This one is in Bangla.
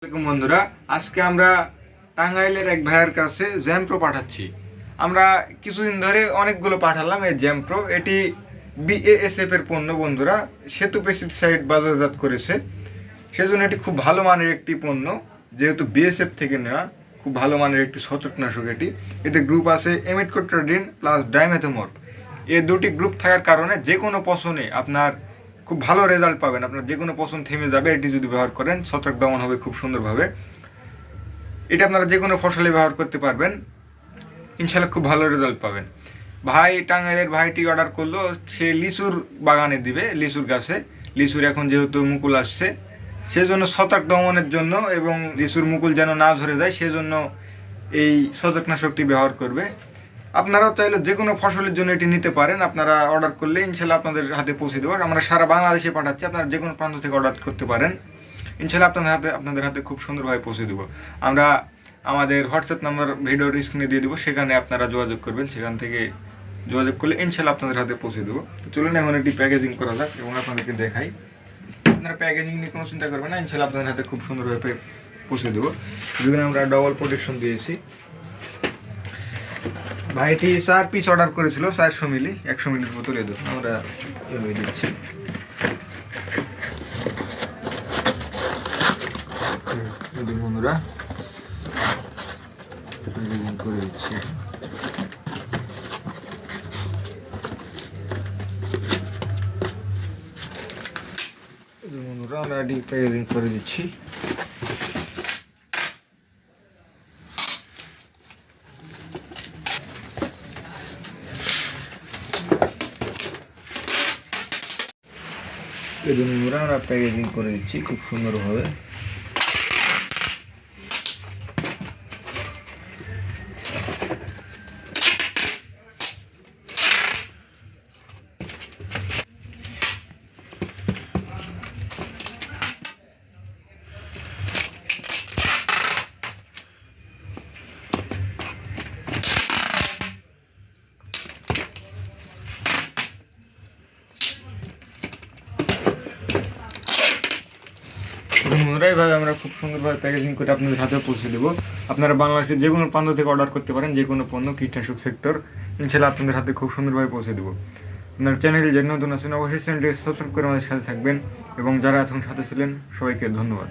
আসসালামাইকুম বন্ধুরা, আজকে আমরা টাঙ্গাইলের এক ভাইয়ের কাছে জ্যাম্প্রো পাঠাচ্ছি। আমরা কিছুদিন ধরে অনেকগুলো পাঠালাম এই জ্যাম্প্রো এটি বিএএসএফ এর পণ্য বন্ধুরা, সেতু পেস্টিসাইড বাজারজাত করেছে। সেজন্য এটি খুব ভালো মানের একটি পণ্য, যেহেতু বিএসএফ থেকে নেওয়া, খুব ভালো মানের একটি ছত্রকনাশক এটি। এতে গ্রুপ আছে এমিটকোট্রাডিন প্লাস ডাইমেথোমর্ফ এই দুটি গ্রুপ থাকার কারণে যে কোনো পশনে আপনার খুব ভালো রেজাল্ট পাবেন। আপনার যে কোনো পছন্দ থেমে যাবে, এটি যদি ব্যবহার করেন, ছত্রাক দমন হবে খুব সুন্দরভাবে। এটা আপনারা যে কোনো ফসলে ব্যবহার করতে পারবেন। ইনশাল্লাহ খুব ভালো রেজাল্ট পাবেন। ভাই টাঙ্গাইলের ভাইটি অর্ডার করল, সে লিচুর বাগানে দিবে, লিচুর গাছে। লিচুর এখন যেহেতু মুকুল আসছে, সেজন্য ছত্রাক দমনের জন্য এবং লিচুর মুকুল যেন না ঝরে যায়, সেজন্য এই ছত্রাকনাশকটি ব্যবহার করবে। আপনারাও চাইলে যে কোনো ফসলের জন্য এটি নিতে পারেন। আপনারা অর্ডার করলে ইনশাল্লাহ আপনাদের হাতে পৌঁছে দেবো। আমরা সারা বাংলাদেশে পাঠাচ্ছি, আপনারা যে কোনো প্রান্ত থেকে অর্ডার করতে পারেন। ইনশাল্লাহ আপনাদের হাতে আপনাদের হাতে খুব সুন্দরভাবে পৌঁছে দেবো। আমরা আমাদের হোয়াটসঅ্যাপ নাম্বার ভিডিওর স্ক্রিনে দিয়ে দেবো। সেখানে আপনারা যোগাযোগ করবেন। সেখান থেকে যোগাযোগ করলে ইনশাল্লাহ আপনাদের হাতে পৌঁছে দেবো। তো চলুন এখন একটি প্যাকেজিং করা যাক এবং আপনাদেরকে দেখাই। আপনারা প্যাকেজিং নিয়ে কোনো চিন্তা করবেন না। ইনশাল্লাহ আপনাদের হাতে খুব সুন্দরভাবে পৌঁছে দেবো। যেখানে আমরা ডবল প্রোটেকশন দিয়েছি। ভাইটি চার পিস অর্ডার করেছিল চারশো মিলি, একশো মিলির বোতলে দেবো আমরা এভাবে দিচ্ছি। বন্ধুরা করে দিচ্ছি। বন্ধুরা, আমরা এটি প্যাকেজিং করে দিচ্ছি। বন্ধুরা আমরা প্যাকেজিং করে দিচ্ছি খুব সুন্দরভাবে। বন্ধুরা এইভাবে আমরা খুব সুন্দরভাবে প্যাকেজিং করে আপনাদের হাতে পৌঁছে দেবো। আপনারা বাংলাদেশের যে কোনো প্রান্ত থেকে অর্ডার করতে পারেন, যে কোনো পণ্য, কীটনাশক সেক্টর ইনশাল্লাহ আপনাদের হাতে খুব সুন্দরভাবে পৌঁছে দেবো। আপনার চ্যানেল যে নতুন আছেন, অবশ্যই চ্যানেলটি সাবস্ক্রাইব করে আমাদের সাথে থাকবেন। এবং যারা এখন সাথে ছিলেন, সবাইকে ধন্যবাদ।